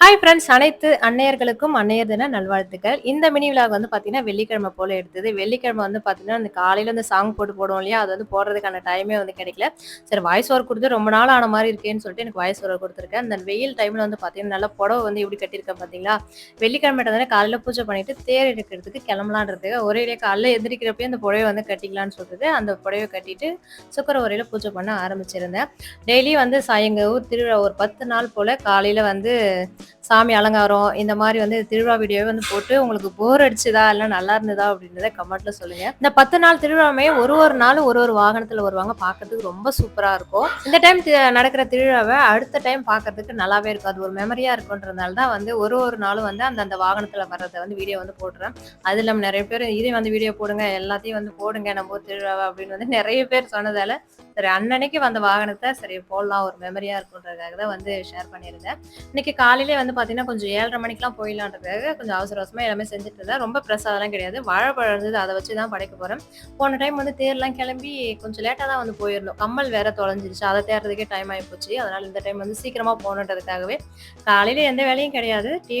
Hi friends அனைத்து அன்னையர்களுக்கும் அன்னையர் தின நல்வாழ்த்துக்கள். இந்த மினி விழாக் வந்து பார்த்தீங்கன்னா வெள்ளிக்கிழமை போல எடுத்தது. வெள்ளிக்கிழமை வந்து பார்த்தீங்கன்னா அந்த காலையில் அந்த சாங் போட்டு போடுவோம் இல்லையா? அது வந்து போடுறதுக்கான டைமே வந்து கிடைக்கல. சரி வாய்ஸ் ஓவர் கொடுத்து ரொம்ப நாள் ஆன மாதிரி இருக்கேன்னு சொல்லிட்டு எனக்கு வாய்ஸ் ஓவர் கொடுத்துருக்கேன். அந்த வெயில் டைமில் வந்து பார்த்தீங்கன்னா நல்லா புடவை வந்து எப்படி கட்டியிருக்கேன் பார்த்தீங்களா வெள்ளிக்கிழமை தானே காலையில் பூஜை பண்ணிட்டு தேர் எடுக்கிறதுக்கு கிளம்பலான்றதுக்கு ஒரே காலையில் எந்திரிக்கிறப்பே அந்த புடவை வந்து கட்டிக்கலாம்னு சொல்லிட்டு அந்த புடவை கட்டிட்டு சுக்கர உரையில் பூஜை பண்ண ஆரம்பிச்சிருந்தேன். டெய்லி வந்து சாயங்க ஊர் திருவிழா ஒரு பத்து நாள் போல் காலையில் வந்து né? சாமி அலங்காரம் இந்த மாதிரி வந்து திருவிழா வீடியோவே வந்து போட்டு உங்களுக்கு போர் அடிச்சுதா இல்லை நல்லா இருந்ததா அப்படின்றத கமெண்ட்ல சொல்லுங்க. இந்த பத்து நாள் திருவிழாமே ஒரு ஒரு நாளும் ஒரு ஒரு வாகனத்துல வருவாங்க. பார்க்கறதுக்கு ரொம்ப சூப்பரா இருக்கும். இந்த டைம் நடக்கிற திருவிழாவை அடுத்த டைம் பார்க்கறதுக்கு நல்லாவே இருக்கும். அது ஒரு மெமரியா இருக்குன்றதுனால தான் வந்து ஒரு ஒரு நாளும் வந்து அந்த அந்த வாகனத்துல வர்றதை வந்து வீடியோ வந்து போடுறேன். அது இல்லாம நிறைய பேர் இதே வந்து வீடியோ போடுங்க. எல்லாத்தையும் வந்து போடுங்க. நம்ம திருவிழாவை அப்படின்னு வந்து நிறைய பேர் சொன்னதால சரி அன்னன்னைக்கு வந்த வாகனத்தை சரி போடலாம். ஒரு மெமரியா இருக்குன்றதுக்காக தான் வந்து ஷேர் பண்ணியிருந்தேன். இன்னைக்கு காலையிலே வந்து பார்த்தீங்கன்னா கொஞ்சம் ஏழரை மணிக்கெலாம் போயிடலான்றதுக்காக கொஞ்சம் அவசர அவசரமாக எல்லாமே செஞ்சுட்டு இருந்தேன். ரொம்ப பிரசாதம்லாம் கிடையாது. வாழைப்பழம் இருந்தது அதை வச்சு தான் படைக்க போகிறேன் போன டைம் வந்து தேர்லாம் கிளம்பி கொஞ்சம் லேட்டாக தான் வந்து போயிருந்தோம். கம்மல் வேற தொலைஞ்சிருச்சு. அதை தேடுறதுக்கே டைம் ஆகி போச்சு. அதனால் இந்த டைம் வந்து சீக்கிரமாக போகணுன்றதுக்காகவே காலையில் எந்த வேலையும் கிடையாது. டீ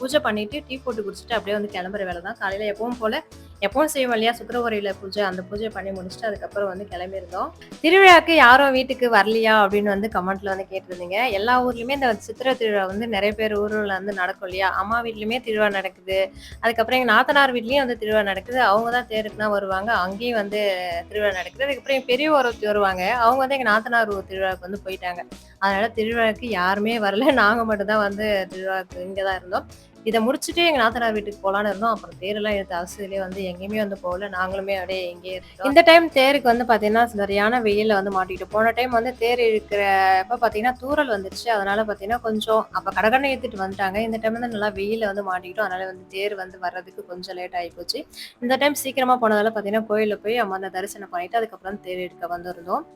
பூஜை பண்ணிட்டு டீ போட்டு குடிச்சிட்டு அப்படியே வந்து கிளம்புற வேலை தான். காலையில் எப்பவும் போல் எப்பவும் செய்வோம் இல்லையா சுக்கரவரையில் பூஜை அந்த பூஜை பண்ணி முடிச்சுட்டு அதுக்கப்புறம் வந்து கிளம்பியிருந்தோம். திருவிழாக்கு யாரும் வீட்டுக்கு வரலையா அப்படின்னு வந்து கமெண்ட்ல வந்து கேட்டிருந்தீங்க. எல்லா ஊர்லயுமே இந்த சித்திரை திருவிழா வந்து நிறைய பேர் ஊரில் வந்து நடக்கும் இல்லையா? அம்மா வீட்லயுமே திருவிழா நடக்குது. அதுக்கப்புறம் எங்கள் நாத்தனார் வீட்லயும் வந்து திருவிழா நடக்குது. அவங்க தான் தேருக்குனா வருவாங்க. அங்கேயும் வந்து திருவிழா நடக்குது. அதுக்கப்புறம் பெரிய ஒருத்தி வருவாங்க. அவங்க வந்து எங்கள் நாத்தனார் திருவிழாவுக்கு வந்து போயிட்டாங்க. அதனால திருவிழாவுக்கு யாருமே வரல. நாங்கள் மட்டும் தான் வந்து திருவிழாவுக்கு இங்கே தான் இருந்தோம். இதை முடிச்சுட்டு எங்க நாத்தனார் வீட்டுக்கு போலான்னு இருந்தோம். அப்புறம் தேரெல்லாம் எடுத்து அரசுலேயே வந்து எங்கேயுமே வந்து போகல. நாங்களுமே அப்படியே எங்கேயே இருக்கோம் இந்த டைம் தேருக்கு வந்து பாத்தீங்கன்னா சரியான வெயில வந்து மாட்டிக்கிட்டு போன டைம் வந்து தேர் இருக்கிறப்ப பாத்தீங்கன்னா தூரல் வந்துருச்சு. அதனால பாத்தீங்கன்னா கொஞ்சம் அப்ப கடகடனை ஏத்துட்டு வந்துட்டாங்க. இந்த டைம் வந்து நல்லா வெயில வந்து மாட்டிக்கிட்டோம். அதனால வந்து தேர் வந்து வர்றதுக்கு கொஞ்சம் லேட் ஆகி போச்சு. இந்த டைம் சீக்கிரமா போனதால பாத்தீங்கன்னா கோயில போய் அம்மா அந்த தரிசனம் பண்ணிட்டு அதுக்கப்புறம் தேர் எடுக்க வந்திருந்தோம்.